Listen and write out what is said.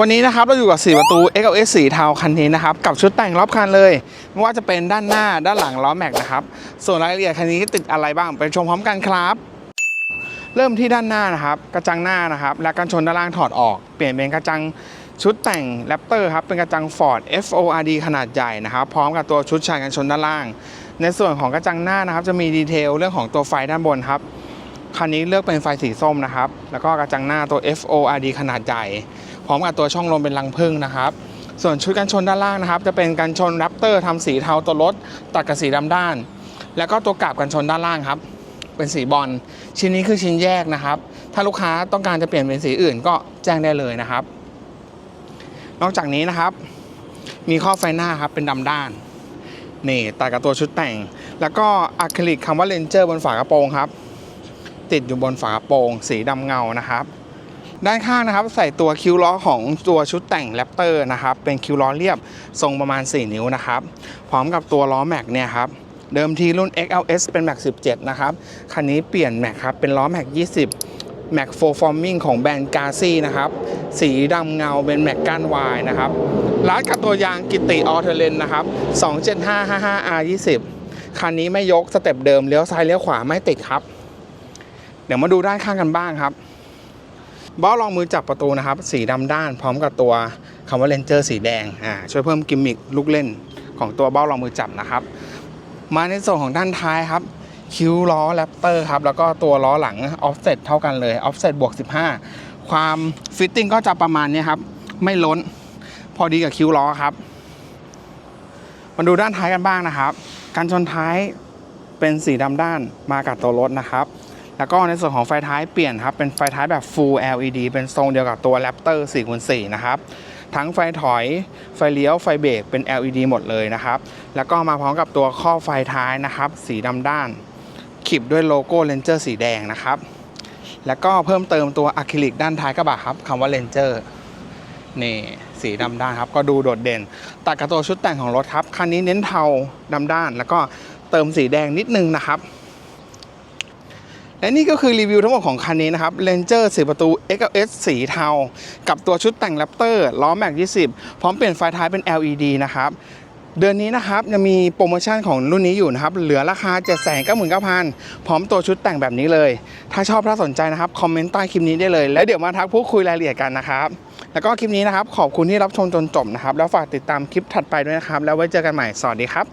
วันนี้นะครับเราอยู่กับ4ประตู XLS สีเทาคันนี้นะครับกับชุดแต่งรอบคันเลย ไม่ว่าจะเป็นด้านหน้าด้านหลังล้อแม็กนะครับส่วนรายละเอียดคันนี้ติดอะไรบ้างไปชมพร้อมกันครับ เริ่มที่ด้านหน้านะครับกระจังหน้านะครับและกันชนด้านล่างถอดออกเปลี่ยนเป็นกระจังชุดแต่งแรปเตอร์ครับเป็นกระจัง Ford FORD ขนาดใหญ่นะครับพร้อมกับตัวชุดชายกันชนด้านล่าง ในส่วนของกระจังหน้านะครับจะมีดีเทลเรื่องของตัวไฟด้านบนครับคันนี้เลือกเป็นไฟสีส้มนะครับแล้วก็กระจังหน้าตัว FORD ขนาดใหญ่ พร้อมกับตัวช่องลมเป็นรังผึ้งนะครับ ส่วนชุดกันชนด้านล่างนะครับ จะเป็นกันชนแรปเตอร์ทำสีเทาตัวรถตัดกับสีดำด้าน แล้วก็ตัวกาบกันชนด้านล่างครับเป็นสีบอลชิ้นนี้คือชิ้นแยกนะครับ ถ้าลูกค้าต้องการจะเปลี่ยนเป็นสีอื่นก็แจ้งได้เลยนะครับ นอกจากนี้นะครับ มีข้อไฟหน้าครับเป็นดำด้านนี่ตัดกับตัวชุดแต่ง แล้วก็อะคริลิกคำว่าเลนเจอร์บนฝากระโปรงครับ ติดอยู่บนฝากระโปรง สีดำเงานะครับ ด้านข้างนะครับใส่ตัวคิ้วล้อของตัวชุดแต่งแรปเตอร์นะครับเป็นคิ้วล้อเรียบทรงประมาณ 4 นิ้วนะครับพร้อมกับตัวล้อแม็กเนี่ยครับเดิมทีรุ่น XLS เป็นแม็ก17 นะครับ คันนี้เปลี่ยนแม็กครับ เป็นล้อแม็ก20แม็กโฟฟอร์มิงของแบรนด์กาซีนะครับ สีดำเงาเป็นแม็กก้านวายนะครับรัดกับตัวยางกิติออเทเลนนะครับ 27555R20 คันนี้ไม่ยกสเต็ปเดิมเลี้ยวซ้ายเลี้ยวขวาไม่ติดครับ เดี๋ยวมาดูด้านข้างกันบ้างครับ บ้ารองมือจับประตูนะครับ สีดำด้านพร้อมกับตัวคำว่าเลนเจอร์สีแดงอ่าช่วยเพิ่มกิมมิคลูกเล่นของตัวเบ้ารองมือจับนะครับ มาในส่วนของด้านท้ายครับ คิ้วล้อแรปเตอร์ครับ แล้วก็ตัวล้อหลังออฟเซตเท่ากันเลยออฟเซตบวก 15 ความฟิตติ้งก็จะประมาณนี้ครับ ไม่ล้น พอดีกับคิ้วล้อครับ มาดูด้านท้ายกันบ้างนะครับ การชนท้ายเป็นสีดำด้านมากับตัวรถนะครับ แล้วก็ในส่วนของไฟท้ายเปลี่ยนครับ เป็นไฟท้ายแบบ Full LED เป็นทรงเดียวกับตัว Raptor 4x4 นะครับ ทั้งไฟถอย ไฟเลี้ยว ไฟเบรกเป็น LED หมดเลยนะครับ แล้วก็มาพร้อมกับตัวข้อไฟท้ายนะครับ สีดำด้าน ขีบด้วยโลโก้ Ranger สีแดงนะครับ แล้วก็เพิ่มเติมตัวอะคริลิกด้านท้ายกระบะครับคำว่า Ranger นี่สีดำด้านครับ ก็ดูโดดเด่น ตัดกับตัวชุดแต่งของรถครับ คันนี้เน้นเทาดำด้าน แล้วก็เติมสีแดงนิดนึงนะครับ และนี่ก็คือรีวิวทั้งหมดของคันนี้นะครับ Ranger 4 ประตู XLS สีเทา กับตัวชุดแต่ง Raptor ล้อแม็ก 20 พร้อมเปลี่ยนไฟท้ายเป็น LED นะครับเดือนนี้นะครับยังมีโปรโมชั่นของรุ่นนี้อยู่นะครับ เหลือราคา 799,000 พร้อมตัวชุดแต่งแบบนี้เลย ถ้าชอบถ้าสนใจนะครับ คอมเมนต์ใต้คลิปนี้ได้เลย แล้วเดี๋ยวมาทักพูดคุยรายละเอียดกันนะครับ แล้วก็คลิปนี้นะครับ ขอบคุณที่รับชมจนจบนะครับ แล้วฝากติดตามคลิปถัดไปด้วยนะครับ แล้วไว้เจอกันใหม่ สวัสดีครับ